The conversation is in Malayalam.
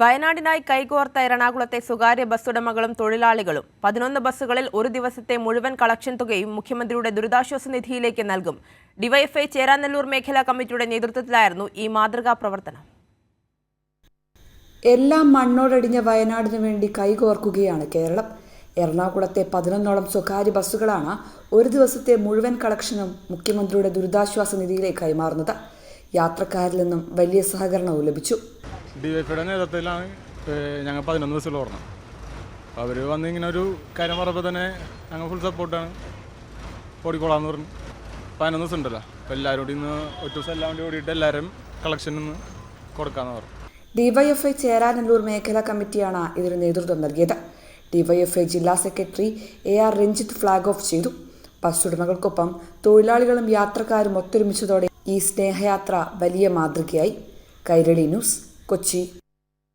വയനാടിനായി കൈകോർത്ത എറണാകുളത്തെ സ്വകാര്യ ബസ്സുടമകളും തൊഴിലാളികളും പതിനൊന്ന് ബസ്സുകളിൽ ഒരു ദിവസത്തെ മുഴുവൻ കളക്ഷൻ തുകയും മുഖ്യമന്ത്രിയുടെ ദുരിതാശ്വാസ നിധിയിലേക്ക് നൽകും. ഡിവൈഎഫ്ഐ ചേരാനെല്ലൂർ മേഖലാ കമ്മിറ്റിയുടെ നേതൃത്വത്തിലായിരുന്നു ഈ മാതൃകാ പ്രവർത്തനം. എല്ലാം മണ്ണോടടിഞ്ഞ വയനാടിനു വേണ്ടി കൈകോർക്കുകയാണ് കേരളം. എറണാകുളത്തെ പതിനൊന്നോളം സ്വകാര്യ ബസ്സുകളാണ് ഒരു ദിവസത്തെ മുഴുവൻ കളക്ഷനും മുഖ്യമന്ത്രിയുടെ ദുരിതാശ്വാസ നിധിയിലേക്ക് കൈമാറുന്നത് യാത്രക്കാരിൽ നിന്നും വലിയ സഹകരണവും ലഭിച്ചു. ഡിവൈഫിയുടെ നേതൃത്വത്തിലാണ് ഞങ്ങൾ പതിനൊന്ന് ബസ്സിൽ ഓടണം. അപ്പോൾ അവർ വന്ന് ഇങ്ങനെ ഒരു കാര്യം പറഞ്ഞപ്പോൾ തന്നെ ഞങ്ങൾ ഫുൾ സപ്പോർട്ടാണ് ഓടിക്കോളാന്ന് പറഞ്ഞു. പതിനൊന്ന് ദിവസം ഉണ്ടല്ലോ. അപ്പോൾ എല്ലാവരും കൂടി ഇന്ന് ഒറ്റ ദിവസം എല്ലാം കൂടി ഓടിയിട്ട് എല്ലാവരും കളക്ഷൻ നിന്ന് കൊടുക്കാമെന്ന് പറഞ്ഞു. ഡിവൈഎഫ്ഐ ചേരാനല്ലൂർ മേഖലാ കമ്മിറ്റിയാണ് ഇതിന് നേതൃത്വം നൽകിയത്. ഡിവൈഎഫ്ഐ ജില്ലാ secretary A R Ranjith flag off ചെയ്തു. ബസ് ഉടമകൾക്കൊപ്പം തൊഴിലാളികളും യാത്രക്കാരും ഒത്തൊരുമിച്ചതോടെ ഈ സ്നേഹയാത്ര വലിയ മാതൃകയായി. കൈരളി ന്യൂസ് കൊച്ചി.